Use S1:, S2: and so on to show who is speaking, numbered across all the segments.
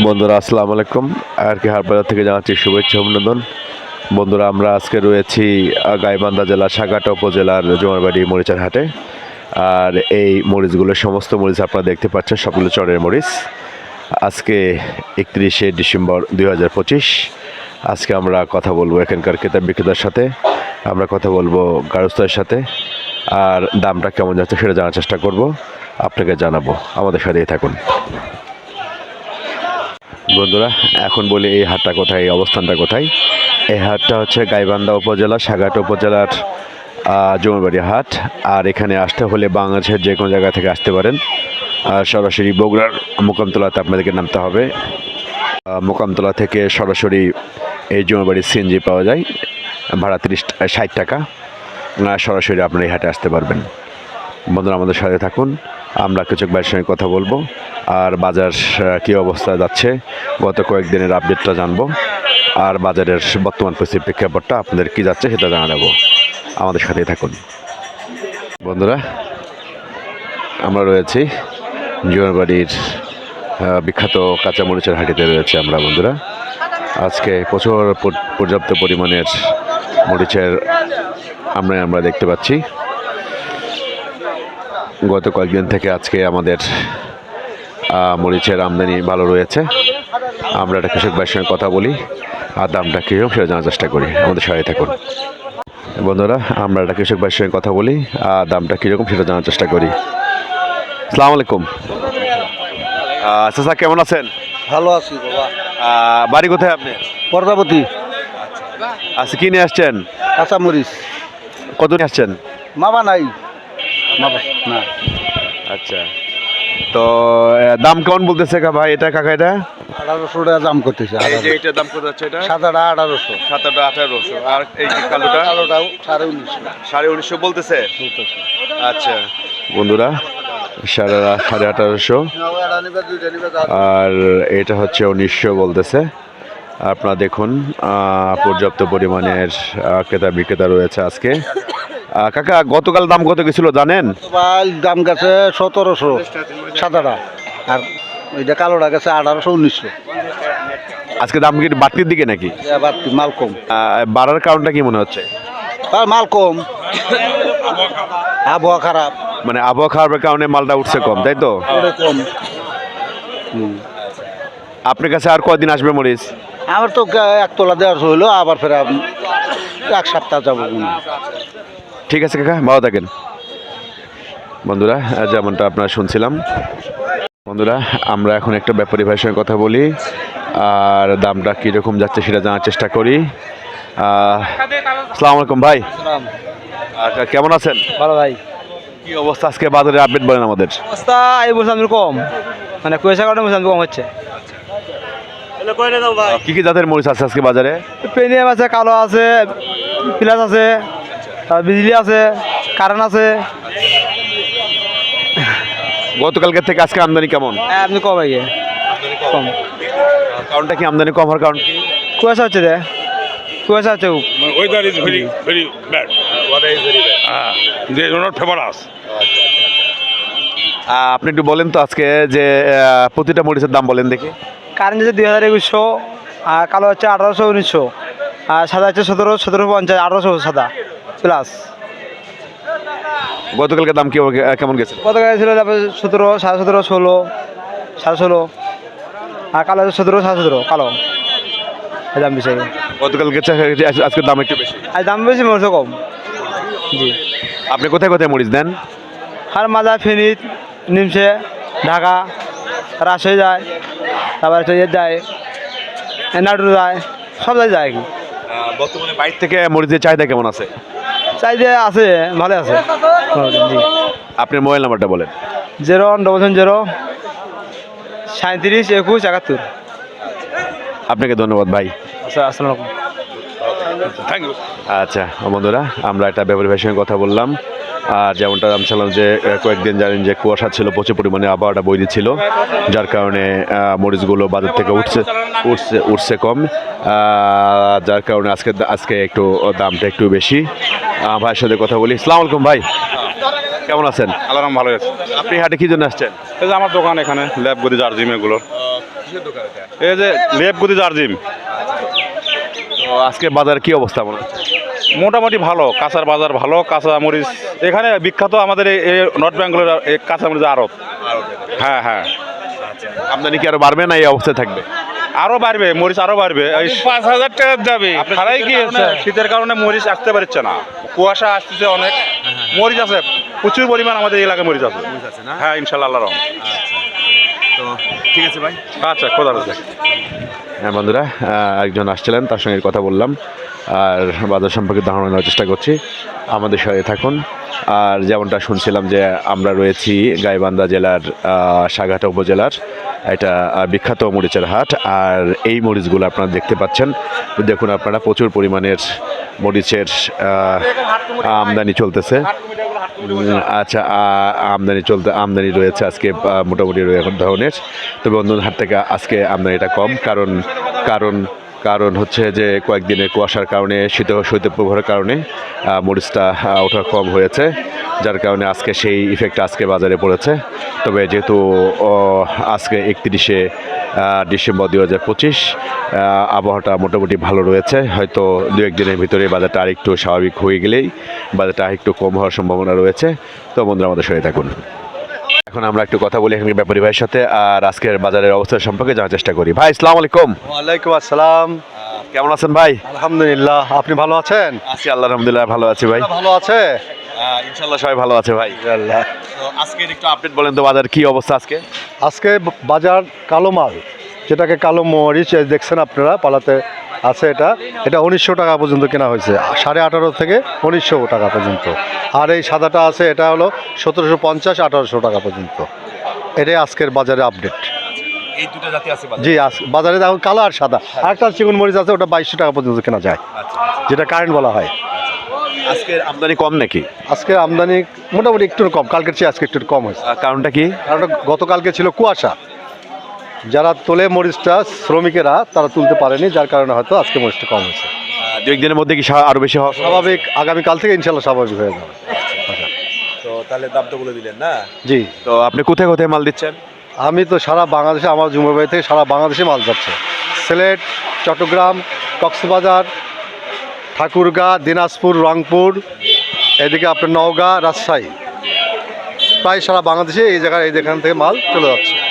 S1: বন্ধুরা, আসসালামু আলাইকুম। আর কি হারপাড়া থেকে জানাচ্ছি শুভেচ্ছা, অভিনন্দন। বন্ধুরা, আমরা আজকে রয়েছি গাইবান্ধা জেলা, সাগাটা উপজেলার জোয়ারবাড়ি মরিচার হাটে। আর এই মরিচগুলো, সমস্ত মরিচ আপনারা দেখতে পাচ্ছেন, সবগুলো চরের মরিচ। আজকে একত্রিশে ডিসেম্বর দুই হাজার পঁচিশ। আজকে আমরা কথা বলব এখানকার ক্রেতা বিক্রেতার সাথে। আমরা কথা বলব গারস্তার সাথে। আর দামটা কেমন যাচ্ছে সেটা জানার চেষ্টা করব। আপনাকে জানাব। আমাদের সাথেই থাকুন। বন্ধুরা, এখন বলি এই হাটটা কোথায়, এই অবস্থানটা কোথায়। এই হাটটা হচ্ছে গাইবান্ধা উপজেলা, সাগাট উপজেলার জমিবাড়ি হাট। আর এখানে আসতে হলে বাংলাদেশের যে কোনো জায়গা থেকে আসতে পারেন। আর সরাসরি বগুড়ার মোকামতলাতে আপনাদেরকে নামতে হবে। মোকামতলা থেকে সরাসরি এই জমিবাড়ির সিএনজি পাওয়া যায়, ভাড়া তিরিশ, ষাট টাকা। সরাসরি আপনার এই হাটে আসতে পারবেন। বন্ধুরা, আমাদের সাথে থাকুন। আমরা কিছু ভাইয়ের সঙ্গে কথা বলব। আর বাজার কী অবস্থায় যাচ্ছে, গত কয়েকদিনের আপডেটটা জানব। আর বাজারের বর্তমান পরিস্থিতির প্রেক্ষাপটটা আপনাদের কী যাচ্ছে সেটা জানা জানাব আমাদের সাথেই থাকুন। বন্ধুরা, আমরা রয়েছি জীবনবাড়ির বিখ্যাত কাঁচামরিচের হাটিতে রয়েছে আমরা বন্ধুরা। আজকে প্রচুর পর্যাপ্ত পরিমাণের মরিচের আমরা আমরা দেখতে পাচ্ছি। গত কয়েকদিন থেকে আজকে আমাদের মরিচের আমদানি ভালো রয়েছে। আমরা একটা কৃষক ভাইয়ের সঙ্গে কথা বলি আর দামটা কীরকম সেটা জানার চেষ্টা করি। আমাদের সহায় থাকুন। বন্ধুরা আমরা একটা কৃষক ভাইয়ের সঙ্গে কথা বলি আর দামটা কীরকম সেটা জানার চেষ্টা করি। সালাম আলাইকুম। চাচা কেমন আছেন?
S2: ভালো আছি বাবা।
S1: বাড়ি কোথায় আপনি?
S2: পর্দাবতী
S1: আচ্ছা কি নিয়ে আসছেন?
S2: কাঁচামরিচ।
S1: কত নিয়ে আসছেন?
S2: মামা নাই। না
S1: আচ্ছা। তো দাম কেমন বলতেছে কা ভাই এটা কাকা এটা?
S2: আঠারোশো টাকা দাম করতেছে
S1: এই যে দাম কত আছে এটা?
S2: সাদাটা আঠারোশো।
S1: সাতটা আঠারোশো। আর এই কালোটা?
S2: কালোটাও সাড়ে উনিশশো।
S1: সাড়ে উনিশশো বলতেছে? আচ্ছা। বন্ধুরা সাড়ে সাড়ে আঠারোশো। আর এটা হচ্ছে উনিশশো বলতেছে। আপনারা দেখুন পর্যাপ্ত পরিমাণের ক্রেতা বিক্রেতা রয়েছে আজকে। কাকা গতকাল দাম কত গেছিল জানেন?
S2: পাল দাম গেছে সতেরোশো সাদাটা। আর ওইটা কালোটা গেছে আঠারোশো উনিশশো।
S1: আজকে দাম কি বাড়তির দিকে নাকি?
S2: এবার মাল কম।
S1: বাড়ার কারণটা কি মনে হচ্ছে?
S2: মাল কম। আবহাওয়া খারাপ।
S1: মানে আবহাওয়া খারাপের কারণে মালটা উঠছে কম তাই তো?
S2: কম।
S1: আপনার কাছে আর কদিন আসবে মরিচ?
S2: আমার তো একতলা দেওয়ার হইল আবার ফের এক সপ্তাহ যাব।
S1: ঠিক আছে কাকা ভালো থাকেন। বন্ধুরা যেমনটা আপনারা শুনছিলাম। বন্ধুরা আমরা এখন একটা ব্যাপারী ভাইয়ের সঙ্গে কথা বলি আর দামটা কীরকম যাচ্ছে সেটা জানার চেষ্টা করি। আসসালামু আলাইকুম ভাই। আচ্ছা কেমন আছেন?
S3: ভালো ভাই।
S1: কি অবস্থা? আজকে বাজারে আপডেট বলেন আমাদের।
S3: অবস্থা এই বছর আমি কম। মানে কুয়াশা কারণে বছর কম হচ্ছে।
S1: কি কি জাতের মরিচ আছে আজকে বাজারে?
S3: পেনিয়াম আছে কালো আছে প্লাস আছে। বিজলি আছে কারেন্ট আছে।
S1: গতকালকের থেকে আজকে আমদানি কেমন?
S3: হ্যাঁ, আপনি কম আগে। কম।
S1: কারণটা কি? আমদানি কম হওয়ার কারণ কি?
S3: কুয়াশা হচ্ছে রে। কুয়াশা হচ্ছে খুব।
S4: weather is very very bad. Uh, they are not famous.
S1: আহ, আপনি একটু বলেন তো আজকে যে প্রতিটা মরিচের দাম বলেন দেখি।
S3: কারেন্ট হচ্ছে দুই হাজার একুশশো আর কালো হচ্ছে আঠারোশো উনিশশো। আর সাদা হচ্ছে সতেরো সতেরো পঞ্চাশ আঠারোশো সাদা। প্লাস।
S1: গতকালকে দাম কি কেমন গেছে?
S3: গতকাল ছিল তারপরে সতেরো সাড়ে সতেরো ষোলো সাড়ে ষোলো। আর কালো সতেরো সাড়ে সতেরো কালো। দাম বেশি।
S1: গতকালকে আজ- আজকের দাম একটু বেশি।
S3: আর দাম বেশি মরছে কম। জি।
S1: আপনি কোথায় কোথায় মরিচ দেন?
S3: আর মাজা ফেনীত নিমসে ঢাকা রাজশাহী যায় তারপর ইয়ে যায় নাটুর যায় সব জায়গায় যায় আর কি।
S1: বর্তমানে বাইরে থেকে মরিচের চাহিদা কেমন আছে?
S3: চাইতে আছে ভালো আছে। জি
S1: আপনার মোবাইল নাম্বারটা বলেন।
S3: জিরো ডবল সেভেন জিরো সাঁত্রিশ একুশ একাত্তর।
S1: আপনাকে ধন্যবাদ ভাই।
S3: আচ্ছা আসসালামু আলাইকুম।
S1: আচ্ছা বন্ধুরা আমরা একটা ব্যাপারী ভাইয়ের সঙ্গে কথা বললাম। আর যেমনটা জানছিলাম যে কয়েকদিন জানেন যে কুয়াশা ছিল প্রচুর পরিমাণে আবহাওয়াটা বৈরি ছিল যার কারণে মরিচগুলো বাজার থেকে উঠছে উঠছে উঠছে কম যার কারণে আজকে আজকে একটু দামটা একটু বেশি। ভাইয়ের সাথে কথা বলি। সালাম আলাইকুম ভাই। কেমন আছেন?
S4: আল্লাহ ভালো আছে।
S1: আপনি হাটে কি জন্য আসছেন?
S4: এই যে আমার দোকান এখানে ল্যাব গদি জার্জিম এগুলো। এই যে ল্যাব গদি জার্জিম
S1: আজকে বাজার কি অবস্থা মনে হচ্ছে?
S4: মোটামুটি ভালো কাঁচার বাজার ভালো কাঁচা মরিচ। এখানে বিখ্যাত আমাদের এই- নর্থ বেঙ্গলের কাঁচা মরিচ আড়ত হ্যাঁ হ্যাঁ।
S1: আমদানি কি আরও বাড়বে না এই অবস্থায় থাকবে?
S4: আরও বাড়বে মরিচ আরও বাড়বে।
S5: পাঁচ হাজার টাকা যাবে খারাই
S4: শীতের কারণে-
S5: আছে
S4: শীতের কারণে মরিচ আসতে পারছে না। কুয়াশা আসতেছে অনেক। মরিচ আছে প্রচুর পরিমাণ আমাদের এই এলাকায় মরিচ আছে। হ্যাঁ ইনশাল্লাহ আল্লাহ রহম
S1: তো ঠিক আছে ভাই।
S4: আচ্ছা খোদা
S1: হ্যাঁ বন্ধুরা একজন আসছিলেন তার সঙ্গে কথা বললাম। আর বাজার সম্পর্কে ধারণা নেওয়ার চেষ্টা করছি। আমাদের সাথে থাকুন। আর যেমনটা শুনছিলাম যে আমরা রয়েছি গাইবান্ধা জেলার সাঘাটা উপজেলার, এটা বিখ্যাত মরিচের হাট। আর এই মরিচগুলো আপনারা দেখতে পাচ্ছেন। দেখুন আপনারা, প্রচুর পরিমাণের মরিচের আমদানি চলতেছে। আচ্ছা আমদানি চলতে, আমদানি রয়েছে আজকে মোটামুটি ধরনের। তবে অন্য হাট থেকে আজকে আমদানিটা কম। কারণ কারণ কারণ হচ্ছে যে কয়েকদিনের কুয়াশার কারণে, শীত শৈত্য প্রবাহের কারণে মরিচটা ওঠা কম হয়েছে, যার কারণে আজকে সেই ইফেক্ট আজকে বাজারে পড়েছে। তবে যেহেতু আজকে একত্রিশে ডিসেম্বর দু হাজার পঁচিশ আবহাওয়াটা মোটামুটি ভালো রয়েছে। হয়তো দু একদিনের ভিতরে বাজারটা আরেকটু স্বাভাবিক হয়ে গেলেই বাজারটা আরেকটু কম হওয়ার সম্ভাবনা রয়েছে। তো বন্ধুরা, আমাদের সঙ্গে থাকুন। এখন আমরা একটু কথা বলি এখানকার ব্যাপারী ভাইয়ের সাথে আর আজকের বাজারের অবস্থা সম্পর্কে জানার চেষ্টা করি। ভাই আসসালামু আলাইকুম।
S2: ওয়ালাইকুম আসসালাম।
S1: কেমন আছেন ভাই?
S2: আলহামদুলিল্লাহ আপনি ভালো আছেন?
S1: আছি আল্লাহ আলহামদুলিল্লাহ ভালো আছি ভাই।
S2: ভালো আছে?
S1: ইনশাল্লাহ সবাই ভালো আছে ভাই। আজকে একটু আপডেট বলেন তো বাজার কি অবস্থা আজকে?
S2: আজকে বাজার কালো মাল যেটাকে কালো মরিচ দেখছেন আপনারা পালাতে আছে এটা। এটা উনিশশো টাকা পর্যন্ত কেনা হয়েছে। সাড়ে আঠারো থেকে উনিশশো টাকা পর্যন্ত। আর এই সাদাটা আছে এটা হলো সতেরোশো পঞ্চাশ আঠারোশো টাকা পর্যন্ত। এটাই আজকের বাজারে আপডেট
S1: এই দুটো জাতি আছে
S2: জি বাজারে এখন কালো আর সাদা। আরেকটা চিকন মরিচ আছে ওটা বাইশশো টাকা পর্যন্ত কেনা যায়। যেটা কারেন্ট বলা হয়।
S1: আজকের আমদানি কম নাকি?
S2: আজকের আমদানি মোটামুটি একটু কম কালকের চেয়ে আজকে একটু কম হয়েছে।
S1: কারণটা কি?
S2: কারণ ওটা গতকালকে ছিল কুয়াশা। যারা তোলে মরিচটা শ্রমিকেরা তারা তুলতে পারেনি যার কারণে হয়তো আজকে মরিচটা কম হয়েছে।
S1: দু একদিনের মধ্যে কি সা- আরও বেশি হওয়া
S2: স্বাভাবিক আগামীকাল থেকে ইনশাল্লাহ স্বাভাবিক হয়ে যাবে।
S1: তো তাহলে দামটা বলে দিলেন না?
S2: জি।
S1: তো আপনি কোথায় কোথায় মাল দিচ্ছেন?
S2: আমি তো সারা বাংলাদেশে আমার জুম্মাবাড়ি থেকে সারা বাংলাদেশে মাল যাচ্ছে। সিলেট চট্টগ্রাম কক্সবাজার ঠাকুরগাঁ দিনাজপুর রংপুর এদিকে আপনার নওগাঁ রাজশাহী। প্রায় সারা বাংলাদেশে এই জায়গায় এই যেখান থেকে মাল চলে যাচ্ছে।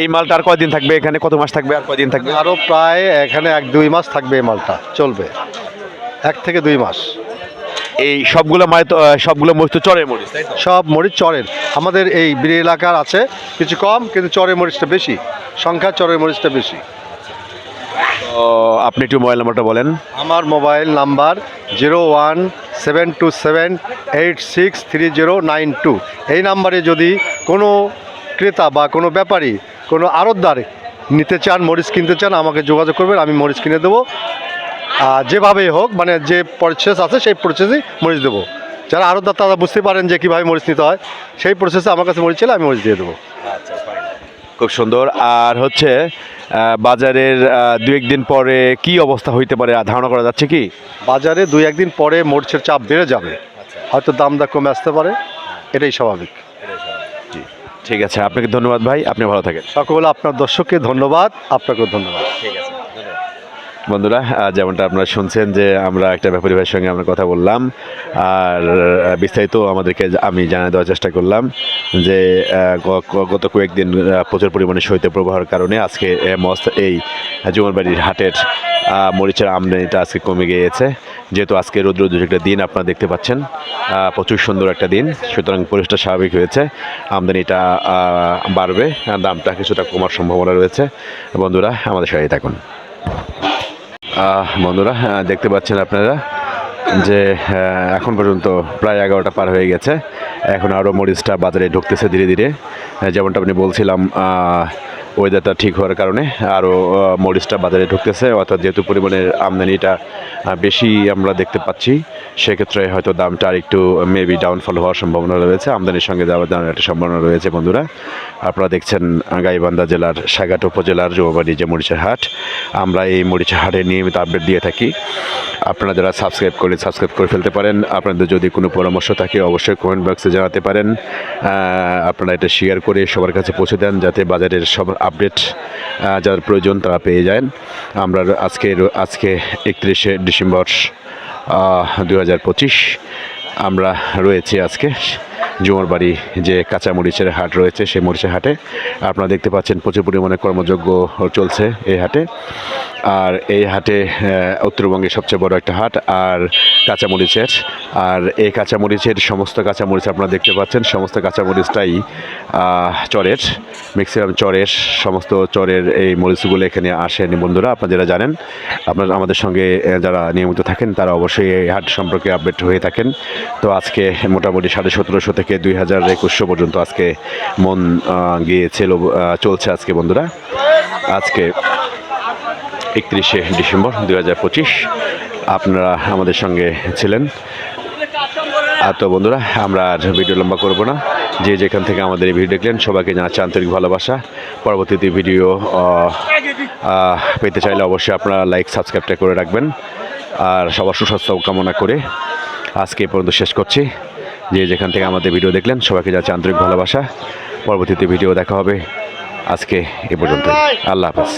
S1: এই মালটা আর কয়দিন থাকবে? এখানে কত মাস থাকবে আর কয়দিন থাকবে?
S2: আরও প্রায় এখানে এক দুই মাস থাকবে এই মালটা চলবে। এক থেকে দুই মাস।
S1: এই সবগুলো আহ, সবগুলো মরিচ তো চরে মরিচ
S2: সব মরিচ চরের। আমাদের এই বিড়ি এলাকার আছে কিছু কম কিন্তু চরের মরিচটা বেশি সংখ্যা চরের মরিচটা বেশি।
S1: আপনি একটু মোবাইল নাম্বারটা বলেন।
S2: আমার mobile number zero one seven two seven eight six three zero nine two. এই নাম্বারে যদি কোনো ক্রেতা বা কোনো ব্যাপারী কোনো আড়তদার নিতে চান মরিচ কিনতে চান আমাকে যোগাযোগ করবেন আমি মরিচ কিনে দেবো। আর যেভাবেই হোক মানে যে প্রসেস আছে সেই প্রসেসেই মরিচ দেবো। যারা আড়তদার তারা বুঝতে পারেন যে কীভাবে মরিচ নিতে হয়। সেই প্রসেসে আমার কাছে মরিচ চাইলে আমি মরিচ দিয়ে দেবো।
S1: খুব সুন্দর। আর হচ্ছে বাজারের দু একদিন পরে কি অবস্থা হইতে পারে? আর ধারণা করা যাচ্ছে কি?
S2: বাজারে দুই একদিন পরে মরিচের চাপ বেড়ে যাবে। হয়তো দাম দামটা কমে আসতে পারে। এটাই স্বাভাবিক।
S1: ঠিক আছে আপনাকে ধন্যবাদ ভাই আপনি ভালো থাকেন।
S2: সকল আপনার দর্শককে ধন্যবাদ আপনাকেও ধন্যবাদ।
S1: বন্ধুরা যেমনটা আপনারা শুনছেন যে আমরা একটা ব্যাপারী ভাইয়ের সঙ্গে আমরা কথা বললাম। আর বিস্তারিত আমাদেরকে আমি জানিয়ে দেওয়ার চেষ্টা করলাম যে গত কয়েকদিন প্রচুর পরিমাণে শৈত্য প্রবাহের কারণে আজকে মস্ত এই জুমনবাড়ির হাটের মরিচের আমদানিটা আজকে কমে গিয়েছে। যেহেতু আজকে রৌদ্র একটা দিন আপনারা দেখতে পাচ্ছেন প্রচুর সুন্দর একটা দিন। সুতরাং পরিবেশটা স্বাভাবিক হয়েছে, আমদানিটা বাড়বে দামটা কিছুটা কমার সম্ভাবনা রয়েছে। বন্ধুরা, আমাদের সাথে থাকুন। বন্ধুরা দেখতে পাচ্ছেন আপনারা যে এখন পর্যন্ত প্রায় এগারোটা পার হয়ে গেছে। এখন আরও মরিচটা বাজারে ঢুকতেছে ধীরে ধীরে। যেমনটা আপনি বলছিলাম ওয়েদারটা ঠিক হওয়ার কারণে আরও মরিচটা বাজারে ঢুকতেছে। অর্থাৎ যেহেতু পরিমাণের আমদানিটা বেশি আমরা দেখতে পাচ্ছি, সেক্ষেত্রে হয়তো দামটা আর একটু মেবি ডাউনফল হওয়ার সম্ভাবনা রয়েছে। আমদানির সঙ্গে যাওয়ার দামের একটা সম্ভাবনা রয়েছে, বন্ধুরা। আপনারা দেখছেন গাইবান্ধা জেলার সাগাট উপজেলার জৌবাড়ি যে মরিচের হাট। আমরা এই মরিচের হাটে নিয়মিত আপডেট দিয়ে থাকি। আপনারা যারা সাবস্ক্রাইব করে সাবস্ক্রাইব করে ফেলতে পারেন, আপনাদের যদি কোনো পরামর্শ থাকে, অবশ্যই কমেন্ট বক্সে জানাতে পারেন। আপনারা এটা শেয়ার করে সবার কাছে পৌঁছে দেন, যাতে বাজারের সব আপডেট যার প্রয়োজন তারা পেয়ে যান। আমরা আজকে আজকে একত্রিশে ডিসেম্বর দু হাজার পঁচিশ, আমরা রয়েছি আজকে। জুমার বাড়ি যে কাঁচা মরিচের হাট রয়েছে, সেই মরিচের হাটে। আপনারা দেখতে পাচ্ছেন প্রচুর পরিমাণে কর্মযোগ্য চলছে এই হাটে। আর এই হাটে উত্তরবঙ্গের সবচেয়ে বড় একটা হাট আর কাঁচামরিচের। আর এই কাঁচামরিচের সমস্ত কাঁচামরিচ আপনারা দেখতে পাচ্ছেন, সমস্ত কাঁচামরিচটাই চরের, ম্যাক্সিমাম চরের, সমস্ত চরের এই মরিচগুলো এখানে আসেন বন্ধুরা, আপনারা যারা জানেন, আপনারা আমাদের সঙ্গে যারা নিয়মিত থাকেন, তারা অবশ্যই এই হাট সম্পর্কে আপডেট হয়ে থাকেন। তো আজকে মোটামুটি সাড়ে সতেরোশো থেকে দুই হাজার একুশশো পর্যন্ত আজকে মন আহ, গিয়েছে লোভ- আহ, চলছে আজকে বন্ধুরা। আজকে একত্রিশে ডিসেম্বর দু হাজার পঁচিশ আপনারা আমাদের সঙ্গে ছিলেন। আর তো বন্ধুরা আমরা আর ভিডিও লম্বা করব না। যে যেখান থেকে আমাদের এই ভিডিও দেখলেন সবাইকে জানাচ্ছি আন্তরিক ভালোবাসা। পরবর্তীতে ভিডিও পেতে চাইলে অবশ্যই আপনারা লাইক সাবস্ক্রাইবটা করে রাখবেন। আর সবার সুস্বাস্থ্য কামনা করে আজকে পর্যন্ত শেষ করছি। যে যেখান থেকে আমাদের ভিডিও দেখলেন, সবাইকে যাচ্ছে আন্তরিক ভালোবাসা। পরবর্তীতে ভিডিও দেখা হবে। আজকে এ পর্যন্ত আল্লাহ হাফেজ।